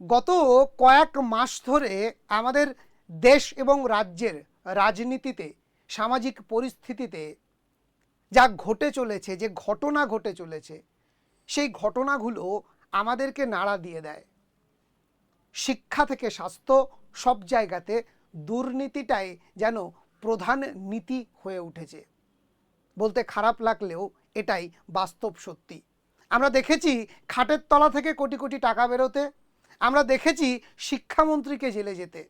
গত কয়েক মাস ধরে আমাদের দেশ এবং রাজ্যের রাজনীতিতে, সামাজিক পরিস্থিতিতে যা ঘটে চলেছে, যে ঘটনা ঘটে চলেছে, সেই ঘটনাগুলো আমাদেরকে নাড়া দিয়ে দেয়। শিক্ষা থেকে স্বাস্থ্য সব জায়গাতে দুর্নীতিটাই যেন প্রধান নীতি হয়ে উঠেছে। বলতে খারাপ লাগলেও এটাই বাস্তব সত্যি। আমরা দেখেছি, খাটের তলা থেকে কোটি কোটি টাকা বেরোতে আমরা দেখেছি শিক্ষামন্ত্রীকে জেলে যেতে।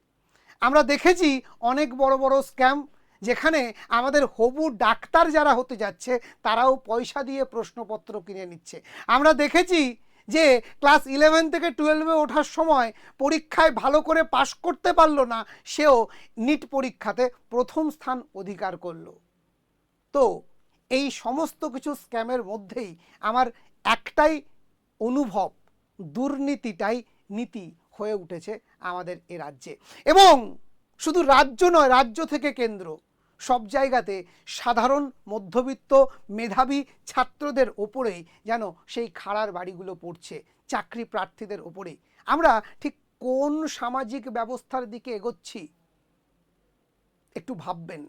আমরা দেখেছি অনেক বড় বড় স্ক্যাম যেখানে আমাদের হবু ডাক্তার যারা হতে যাচ্ছে, তারাও পয়সা দিয়ে প্রশ্নপত্র কিনে নিচ্ছে। আমরা দেখেছি যে ক্লাস ইলেভেন থেকে টুয়েলভে ওঠার সময় পরীক্ষায় ভালো করে পাশ করতে পারল না, সেও নিট পরীক্ষাতে প্রথম স্থান অধিকার করল। তো এই সমস্ত কিছু স্ক্যামের মধ্যেই আমার একটাই অনুভব, দুর্নীতিটাই নীতি হয়ে উঠেছে আমাদের এ রাজ্যে। এবং শুধু রাজ্য নয়, রাজ্য থেকে কেন্দ্র। সব জায়গাতে সাধারণ মধ্যবিত্ত মেধাবী ছাত্রদের ওপরেই যেন সেই খাড়ার বাড়িগুলো পড়ছে, চাকরি প্রার্থীদের ওপরেই। আমরা ঠিক কোন সামাজিক ব্যবস্থার দিকে এগোচ্ছি? একটু ভাববেন।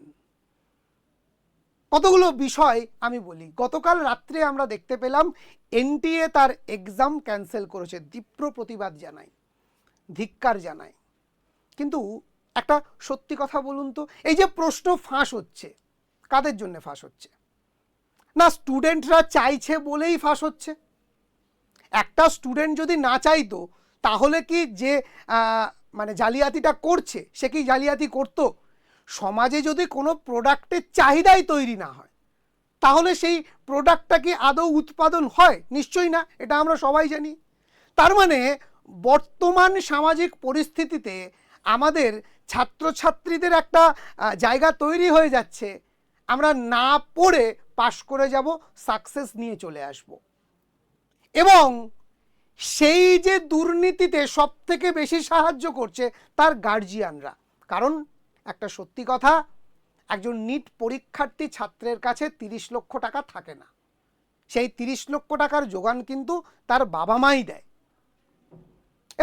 কতগুলো বিষয় আমি বলি। গতকাল রাত্রে আমরা দেখতে পেলাম, এনটিএ তার এক্সাম ক্যান্সেল করেছে, তীব্র প্রতিবাদ জানাই ধিক্কার জানায়। কিন্তু একটা সত্যি কথা বলুন তো, এই যে প্রশ্ন ফাঁস হচ্ছে, কাদের জন্য ফাঁস হচ্ছে? না স্টুডেন্টরা চাইছে বলেই ফাঁস হচ্ছে। একটা স্টুডেন্ট যদি না চাইতো, তাহলে কি যে মানে জালিয়াতিটা করছে, সে কি জালিয়াতি করতো? সমাজে যদি কোনো প্রোডাক্টের চাহিদাই তৈরি না হয়, তাহলে সেই প্রোডাক্টটা কি আদৌ উৎপাদন হয়? নিশ্চয়ই না, এটা আমরা সবাই জানি। তার মানে বর্তমান সামাজিক পরিস্থিতিতে আমাদের ছাত্রছাত্রীদের একটা জায়গা তৈরি হয়ে যাচ্ছে। আমরা না পড়ে পাশ করে যাব সাকসেস নিয়ে চলে আসব। এবং সেই যে দুর্নীতিতে সব থেকে বেশি সাহায্য করছে, তার গার্জিয়ানরা কারণ একটা সত্যি কথা, একজন নিট পরীক্ষার্থী ছাত্রের কাছে তিরিশ লক্ষ টাকা থাকে না। সেই তিরিশ লক্ষ টাকার যোগান কিন্তু তার বাবা মাই দেয়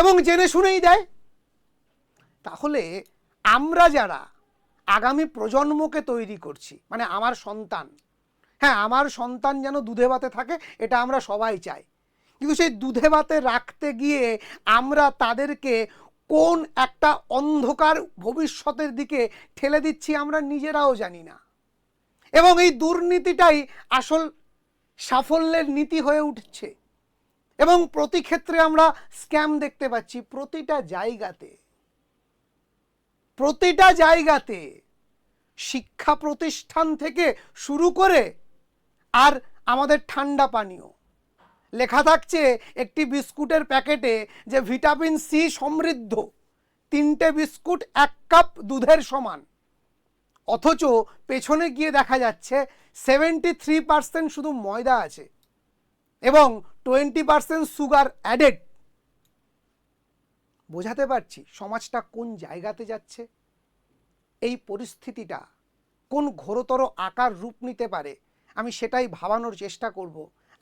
এবং জেনে শুনেই দেয়। তাহলে আমরা যারা আগামী প্রজন্মকে তৈরি করছি মানে আমার সন্তান হ্যাঁ আমার সন্তান যেন দুধে ভাতে থাকে, এটা আমরা সবাই চাই। কিন্তু সেই দুধে ভাতে রাখতে গিয়ে আমরা তাদেরকে কোন একটা অন্ধকার ভবিষ্যতের দিকে ঠেলে দিচ্ছি আমরা নিজেরাও জানি না। এবং এই দুর্নীতিটাই আসল সাফল্যের নীতি হয়ে উঠছে। এবং প্রতি ক্ষেত্রে আমরা স্ক্যাম দেখতে পাচ্ছি প্রতিটা জায়গাতে। প্রতিটা জায়গাতে শিক্ষা প্রতিষ্ঠান থেকে শুরু করে আর আমাদের ঠান্ডা পানীয়। লেখা থাকছে, একটি বিস্কুটের প্যাকেটে যে ভিটামিন সি সমৃদ্ধ, তিনটে বিস্কুট এক কাপ দুধের সমান। অথচ পেছনে গিয়ে দেখা যাচ্ছে সেভেন্টি থ্রি পার্সেন্ট শুধু ময়দা আছে এবং টোয়েন্টি পার্সেন্ট সুগার অ্যাডেড বোঝাতে পারছি সমাজটা কোন জায়গাতে যাচ্ছে? এই পরিস্থিতিটা কোন ঘোরতর আকার রূপ নিতে পারে? আমি সেটাই ভাবানোর চেষ্টা করব।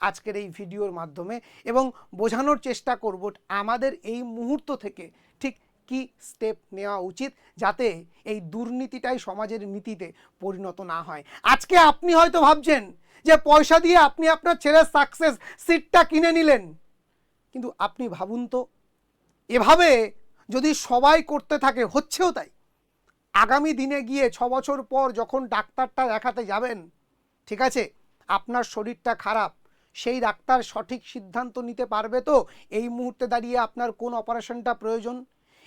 আজকের এই ভিডিওর মাধ্যমে এবং বোঝানোর চেষ্টা করব আমাদের এই মুহূর্ত থেকে ঠিক কি স্টেপ নেওয়া উচিত যাতে এই দুর্নীতিটাই সমাজের নীতিতে পরিণত না হয়। আজকে আপনি হয়তো ভাবছেন যে পয়সা দিয়ে আপনি আপনার ছেলের সাকসেস সিটটা কিনে নিলেন। কিন্তু আপনি ভাবুন তো, এভাবে যদি সবাই করতে থাকে, হচ্ছেও তাই। আগামী দিনে গিয়ে ছ বছর পর যখন ডাক্তারটা দেখাতে যাবেন, ঠিক আছে, আপনার শরীরটা খারাপ সেই ডাক্তার সঠিক সিদ্ধান্ত নিতে পারবে তো? এই মুহূর্তে দাঁড়িয়ে আপনার কোন অপারেশনটা প্রয়োজন?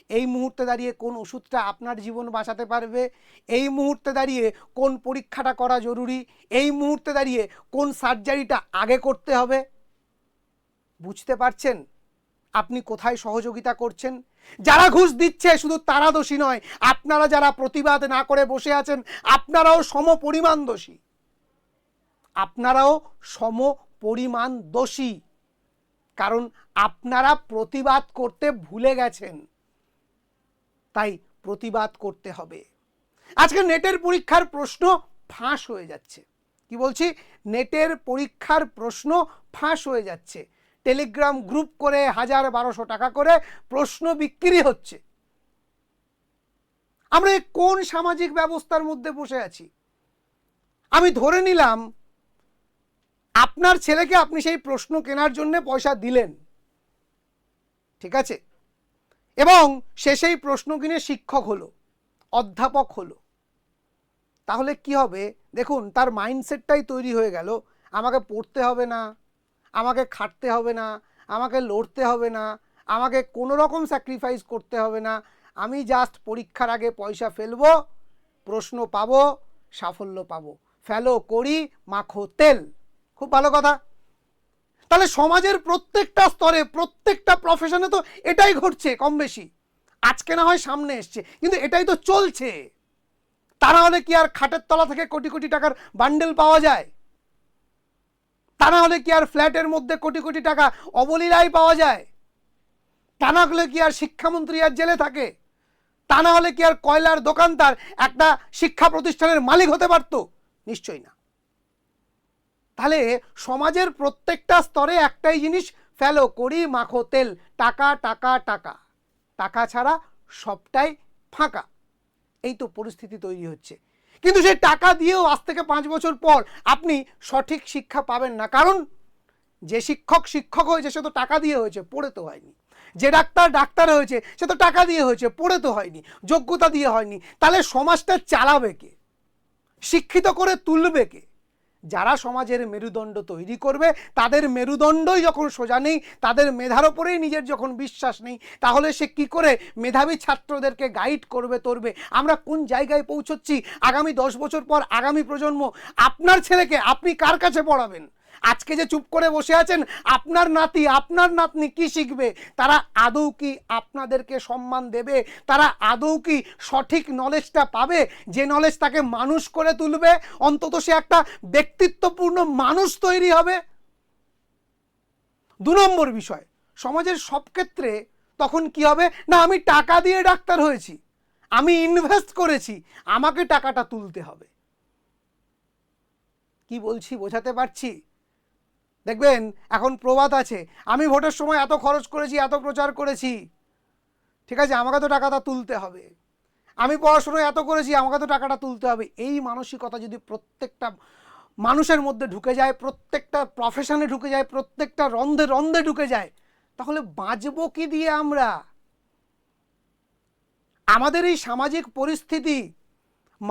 এই মুহূর্তে দাঁড়িয়ে কোন ওষুধটা আপনার জীবন বাঁচাতে পারবে? এই মুহূর্তে দাঁড়িয়ে কোন পরীক্ষাটা করা জরুরি? এই মুহূর্তে দাঁড়িয়ে কোন সার্জারিটা আগে করতে হবে? বুঝতে পারছেন? আপনি কোথায় সহযোগিতা করছেন? যারা ঘুষ দিচ্ছে শুধু তারা দোষী নয়, আপনারা যারা প্রতিবাদ না করে বসে আছেন, আপনারাও সম পরিমাণ দোষী। আপনারাও সম পরিমাণ দোষী। কারণ আপনারা প্রতিবাদ করতে ভুলে গেছেন। তাই প্রতিবাদ করতে হবে। আজকে নেটের পরীক্ষার প্রশ্ন ফাঁস হয়ে যাচ্ছে। কি বলছি? নেটের পরীক্ষার প্রশ্ন ফাঁস হয়ে যাচ্ছে। টেলিগ্রাম গ্রুপ করে হাজার বারোশো টাকা করে প্রশ্ন বিক্রি হচ্ছে। আমরা কোন সামাজিক ব্যবস্থার মধ্যে বসে আছি? আমি ধরে নিলাম আপনার ছেলেকে আপনি সেই প্রশ্ন কেনার জন্য পয়সা দিলেন। ঠিক আছে? এবং সে সেই প্রশ্ন কিনে শিক্ষক হলো, অধ্যাপক হলো। তাহলে কি হবে? দেখুন, তার মাইন্ডসেটটাই তৈরি হয়ে গেল। আমাকে পড়তে হবে না, আমাকে খাটতে হবে না, আমাকে লড়তে হবে না, আমাকে কোনো রকম স্যাক্রিফাইস করতে হবে না। আমি জাস্ট পরীক্ষার আগে পয়সা ফেলব, প্রশ্ন পাবো, সাফল্য পাবো। ফেলো, করি, মাখো, তেল। খুব ভালো কথা। তাহলে সমাজের প্রত্যেকটা স্তরে, প্রত্যেকটা প্রফেশনে তো এটাই ঘটছে কম বেশি। আজকে না হয় সামনে এসছে, কিন্তু এটাই তো চলছে। তা না হলে কি আর খাটের তলা থেকে কোটি কোটি টাকার বান্ডেল পাওয়া যায়? তা না হলে কি আর ফ্ল্যাটের মধ্যে কোটি কোটি টাকা অবলীলায় পাওয়া যায়? তা না হলে কি আর শিক্ষামন্ত্রী আর জেলে থাকে? তা না হলে কি আর কয়লার দোকানদার একটা শিক্ষা প্রতিষ্ঠানের মালিক হতে পারত? নিশ্চয়ই না। তাহলে সমাজের প্রত্যেকটা স্তরে একটাই জিনিস, ফেলো, করি, মাখো, তেল, টাকা টাকা টাকা। টাকা ছাড়া সবটাই ফাঁকা। এই তো পরিস্থিতি তৈরি হচ্ছে। কিন্তু সেই টাকা দিয়েও আজ থেকে পাঁচ বছর পর আপনি সঠিক শিক্ষা পাবেন না। কারণ যে শিক্ষক শিক্ষক হয়েছে, সে তো টাকা দিয়ে হয়েছে, পড়ে তো হয়নি। যে ডাক্তার ডাক্তার হয়েছে, সে তো টাকা দিয়ে হয়েছে, পড়ে তো হয়নি, যোগ্যতা দিয়ে হয়নি। তাহলে সমাজটা চালাবে কে? শিক্ষিত করে তুলবে কে? যারা সমাজের মেরুদণ্ড তৈরি করবে, তাদের মেরুদণ্ডই যখন সোজা নেই, তাদের মেধার ওপরেই নিজের যখন বিশ্বাস নেই, তাহলে সে কি করে মেধাবী ছাত্রদেরকে গাইড করবে, তরবে? আমরা কোন জায়গায় পৌঁছচ্ছি? আগামী দশ বছর পর আগামী প্রজন্ম, আপনার ছেলেকে আপনি কার কাছে পড়াবেন? আজকে যে চুপ করে বসে আছেন, আপনার নাতি, আপনার নাতনি কি শিখবে? তারা আদৌ কি আপনাদেরকে সম্মান দেবে? তারা আদৌ কি সঠিক নলেজটা পাবে? যে নলেজ তাকে মানুষ করে তুলবে, অন্তত সে একটা ব্যক্তিত্বপূর্ণ মানুষ তৈরি হবে? দু নম্বর বিষয়, সমাজের সব ক্ষেত্রে তখন কি হবে? না, আমি টাকা দিয়ে ডাক্তার হয়েছি, আমি ইনভেস্ট করেছি, আমাকে টাকাটা তুলতে হবে। কি বলছি, বোঝাতে পারছি? দেখবেন, এখন প্রবাদ আছে। আমি ভোটের সময় এত খরচ করেছি, এত প্রচার করেছি। ঠিক আছে, আমাকে তো টাকাটা তুলতে হবে। আমি পড়াশোনায় এত করেছি, আমাকে তো টাকাটা তুলতে হবে। এই মানসিকতা যদি প্রত্যেকটা মানুষের মধ্যে ঢুকে যায়, প্রত্যেকটা প্রফেশনে ঢুকে যায়, প্রত্যেকটা রন্ধে রন্ধে ঢুকে যায়, তাহলে বাঁচবো কি দিয়ে আমরা? আমাদের এই সামাজিক পরিস্থিতি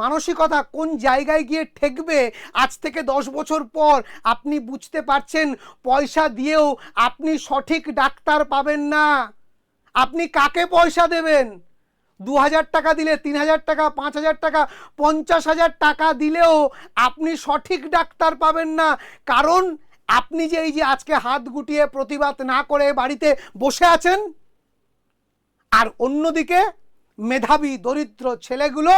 মানসিকতা কোন জায়গায় গিয়ে ঠেকবে, আজ থেকে দশ বছর পর আপনি বুঝতে পারছেন, পয়সা দিয়েও আপনি সঠিক ডাক্তার পাবেন না। আপনি কাকে পয়সা দেবেন? দু হাজার টাকা দিলে তিন হাজার টাকা পাঁচ হাজার টাকা পঞ্চাশ হাজার টাকা দিলেও আপনি সঠিক ডাক্তার পাবেন না। কারণ আপনি যে এই যে আজকে হাত গুটিয়ে প্রতিবাদ না করে বাড়িতে বসে আছেন, আর অন্যদিকে মেধাবী, দরিদ্র ছেলেগুলো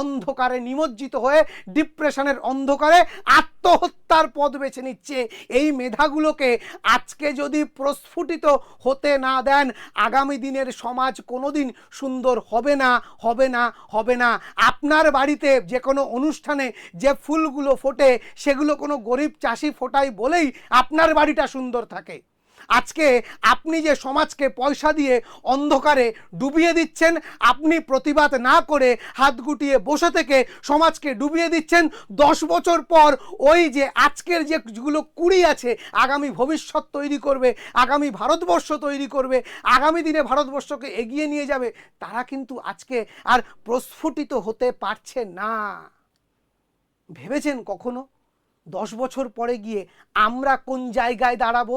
অন্ধকারে নিমজ্জিত হয়ে ডিপ্রেশনের অন্ধকারে আত্মহত্যার পথ বেছে নিচ্ছে। এই মেধাগুলোকে আজকে যদি প্রস্ফুটিত হতে না দেন, আগামী দিনের সমাজ কোনোদিন সুন্দর হবে না হবে না হবে না। আপনার বাড়িতে যে কোনো অনুষ্ঠানে যে ফুলগুলো ফোটে, সেগুলো কোনো গরিব চাষি ফোটায় বলেই আপনার বাড়িটা সুন্দর থাকে। আজকে আপনি যে সমাজকে পয়সা দিয়ে অন্ধকারে ডুবিয়ে দিচ্ছেন, আপনি প্রতিবাদ না করে হাত গুটিয়ে বসে থেকে সমাজকে ডুবিয়ে দিচ্ছেন, দশ বছর পর ওই যে আজকের যেগুলো কুড়ি আছে, আগামী ভবিষ্যৎ তৈরি করবে, আগামী ভারতবর্ষ তৈরি করবে, আগামী দিনে ভারতবর্ষকে এগিয়ে নিয়ে যাবে, তারা কিন্তু আজকে আর প্রস্ফুটিত হতে পারছে না। ভেবেছেন কখনো? দশ বছর পরে গিয়ে আমরা কোন জায়গায় দাঁড়াবো?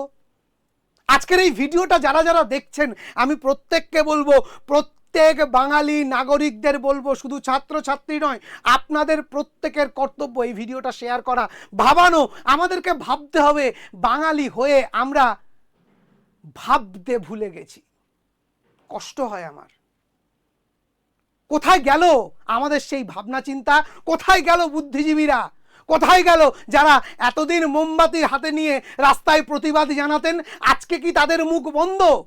আজকের এই ভিডিওটা যারা যারা দেখছেন, আমি প্রত্যেককে বলব, প্রত্যেক বাঙালি নাগরিকদের বলব, শুধু ছাত্রছাত্রী নয়, আপনাদের প্রত্যেকের কর্তব্য এই ভিডিওটা শেয়ার করা। ভাবানো, আমাদেরকে ভাবতে হবে, বাঙালি হয়ে আমরা ভাবতে ভুলে গেছি। কষ্ট হয় আমার। কোথায় গেল আমাদের সেই ভাবনা চিন্তা কোথায় গেল বুদ্ধিজীবীরা? কোথায় গেল? যারা এতদিন মোমবাতির হাতে নিয়ে রাস্তায় প্রতিবাদ জানাতেন, আজকে কি তাদের মুখ বন্ধ?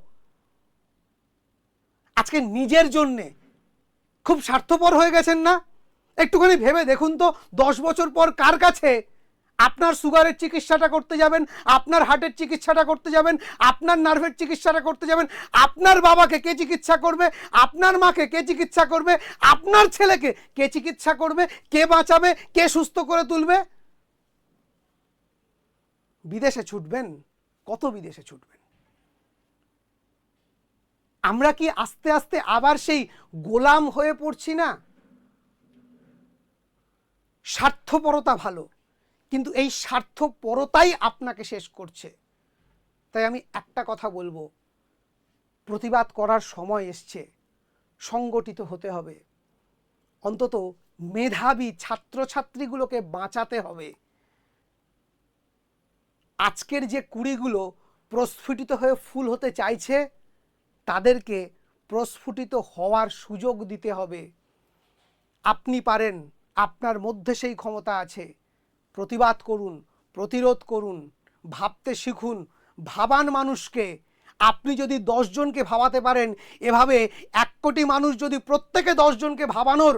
আজকে নিজের জন্যে খুব স্বার্থপর হয়ে গেছেন না? একটুখানি ভেবে দেখুন তো, দশ বছর পর কার কাছে? আপনার সুগারের চিকিৎসাটা করতে যাবেন, আপনার হার্টের চিকিৎসাটা করতে যাবেন, আপনার নার্ভের চিকিৎসাটা করতে যাবেন, আপনার বাবাকে কে চিকিৎসা করবে, আপনার মাকে কে চিকিৎসা করবে, আপনার ছেলেকে কে চিকিৎসা করবে, কে বাঁচাবে, কে সুস্থ করে তুলবে? বিদেশে ছুটবেন? কত বিদেশে ছুটবেন? আমরা কি আস্তে আস্তে আবার সেই গোলাম হয়ে পড়ছি না? স্বার্থপরতা ভালো। কিন্তু এই স্বার্থপরতাই আপনাকে শেষ করছে। তাই আমি একটা কথা বলব। প্রতিবাদ করার সময় এসছে। সংগঠিত হতে হবে। অন্তত মেধাবী ছাত্রছাত্রীগুলোকে বাঁচাতে হবে। আজকের যে কুড়িগুলো প্রস্ফুটিত হয়ে ফুল হতে চাইছে, তাদেরকে প্রস্ফুটিত হওয়ার সুযোগ দিতে হবে। আপনি পারেন। আপনার মধ্যে সেই ক্ষমতা আছে। প্রতিবাদ করুন, প্রতিরোধ করুন, ভাবতে শিখুন, ভাবান মানুষকে। আপনি যদি দশজনকে ভাবাতে পারেন, এভাবে এক কোটি মানুষ যদি প্রত্যেকে দশজনকে ভাবানোর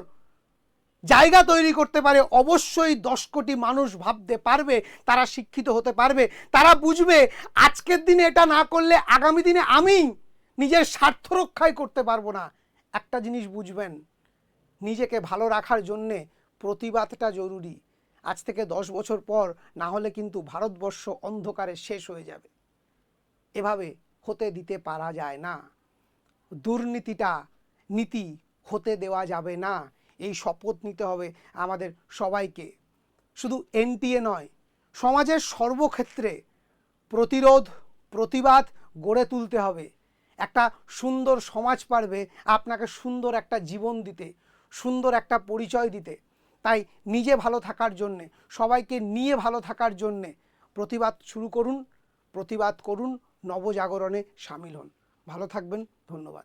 জায়গা তৈরি করতে পারে, অবশ্যই দশ কোটি মানুষ ভাবতে পারবে, তারা শিক্ষিত হতে পারবে। তারা বুঝবে, আজকের দিনে এটা না করলে আগামী দিনে আমি নিজের স্বার্থ রক্ষাই করতে পারব না। একটা জিনিস বুঝবেন, নিজেকে ভালো রাখার জন্যে প্রতিবাদটা জরুরি। আজ থেকে দশ বছর পর না হলে কিন্তু ভারতবর্ষ অন্ধকারে শেষ হয়ে যাবে। এভাবে হতে দিতে পারা যায় না। দুর্নীতিটা নীতি হতে দেওয়া যাবে না। এই শপথ নিতে হবে আমাদের সবাইকে। শুধু এনটিএ নয়, সমাজের সর্বক্ষেত্রে প্রতিরোধ, প্রতিবাদ গড়ে তুলতে হবে। একটা সুন্দর সমাজ পারবে আপনাকে সুন্দর একটা জীবন দিতে, সুন্দর একটা পরিচয় দিতে। তাই নিজে ভালো থাকার জন্যে, সবাইকে নিয়ে ভালো থাকার জন্যে প্রতিবাদ শুরু করুন, প্রতিবাদ করুন, নবজাগরণে সামিল হন। ভালো থাকবেন, ধন্যবাদ।